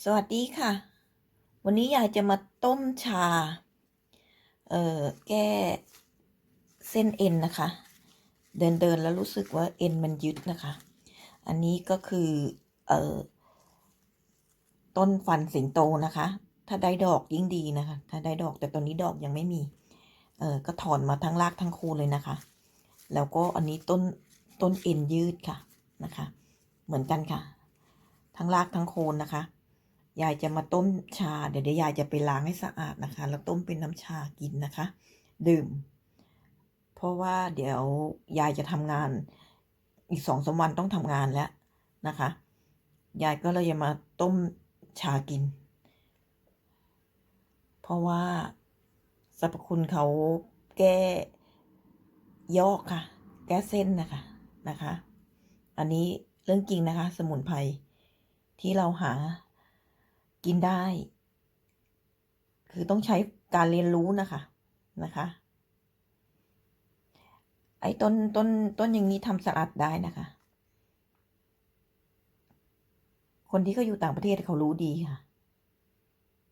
สวัสดีค่ะ วันนี้ยายจะมาต้มชา เอ่อ แก้เส้นเอ็นนะคะ เดินเดินแล้วรู้สึกว่าเอ็นมันยึดนะคะ อันนี้ก็คือ เอ่อ ต้นฟันสิงโตนะคะ ถ้าได้ดอกยิ่งดีนะคะ ถ้าได้ดอกแต่ตอนนี้ดอกยังไม่มี เออก็ถอนมาทั้งรากทั้งโคนเลยนะคะ แล้วก็อันนี้ต้นต้นเอ็นยืดค่ะนะคะ เหมือนกันค่ะ ทั้งรากทั้งโคนนะคะ ยายจะมาต้มชา เดี๋ยวเดี๋ยวยายจะไปล้างให้สะอาดนะคะ แล้วต้มเป็นน้ำชากินนะคะ ดื่ม เพราะว่าเดี๋ยวยายจะทำงาน อีกสองสามวันต้องทำงานแล้วนะคะ ยายก็เลยจะมาต้มชากิน เพราะว่าสรรพคุณเขาแก้ยอกค่ะ แก้เส้นนะคะนะคะ อันนี้เรื่องจริงนะคะ สมุนไพรที่เราหา กินได้ คือต้องใช้การเรียนรู้นะคะนะคะ ไอ้ต้นต้นต้นอย่างนี้ทำสลัดได้นะคะ คนที่เขาอยู่ต่างประเทศเขารู้ดีค่ะ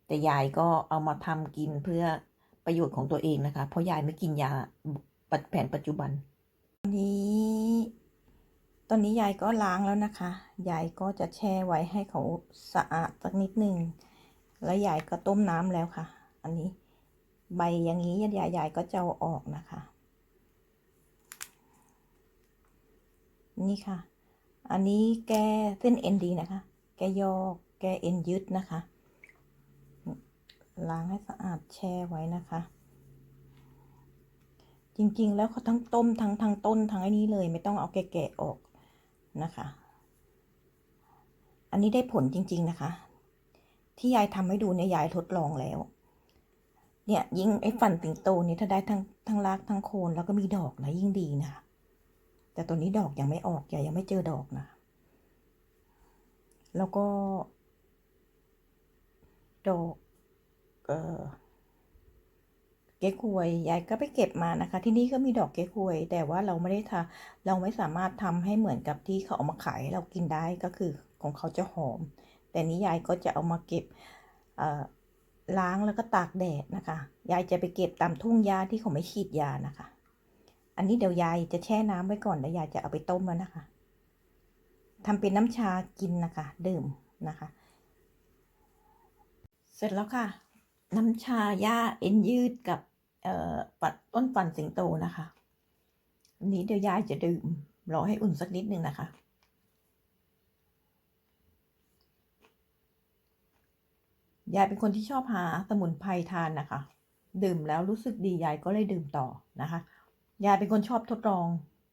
แต่ยายก็เอามาทำกินเพื่อประโยชน์ของตัวเองนะคะ เพราะยายไม่กินยาแผนปัจจุบันนี้ ตอนนี้ยายก็ล้างแล้วนะคะ ยายก็จะแช่ไว้ให้เขาสะอาดสักนิดหนึ่ง แล้วยายก็ต้มน้ำแล้วค่ะ อันนี้ใบอย่างนี้ยายยายก็จะเอาออกนะคะ นี่ค่ะ อันนี้แก้เส้นเอ็นดีนะคะ แก้ยอกแก้เอ็นยึดนะคะ ล้างให้สะอาดแช่ไว้นะคะจริง ๆ แล้วเขาทั้งต้มทั้งทั้งต้นทั้งไอ้นี้เลย ไม่ต้องเอาแกะๆออก นะคะ อันนี้ได้ผลจริง ๆนะคะ ที่ยายทำให้ดูเนี่ยยายทดลองแล้ว เนี่ยยิ่งไอ้ฟันสิงโตนี่ถ้าได้ทั้งทั้งรากทั้งโคนแล้วก็มีดอกนะยิ่งดีนะคะแต่ตัวนี้ดอกยังไม่ออกยายยังไม่เจอดอกนะ แล้วก็ ดอก เออ เก๊กฮวยยายก็ไปเก็บมานะคะ ที่นี่ก็มีดอกเก๊กฮวย แต่ว่าเราไม่ได้ทำเราไม่สามารถทำให้เหมือนกับที่เขาเอามาขายให้เรากินได้ก็คือของเขาจะหอม แต่นี้ยายก็จะเอามาเก็บล้างแล้วก็ตากแดดนะคะ ยายจะไปเก็บตามทุ่งหญ้าที่เขาไม่ฉีดยานะคะ อันนี้เดี๋ยวยายจะแช่น้ำไว้ก่อนแล้วยายจะเอาไปต้มแล้วนะคะทำเป็นน้ำชากินนะคะ ดื่มนะคะ เสร็จแล้วค่ะ น้ำชาหญ้าเอ็นยืดกับ ปัดต้นฟันสิงโตนะคะ อันนี้เดี๋ยวยายจะดื่มรอให้อุ่นสักนิดนึงนะคะ ยายเป็นคนที่ชอบหาสมุนไพรทานนะคะ ดื่มแล้วรู้สึกดียายก็เลยดื่มต่อนะคะ ยายเป็นคนชอบทดลอง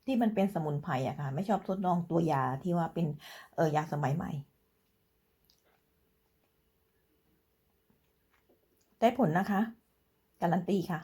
ที่มันเป็นสมุนไพรอะค่ะ ไม่ชอบทดลองตัวยาที่ว่าเป็นเออยาสมัยใหม่ได้ผลนะคะ การันตีค่ะ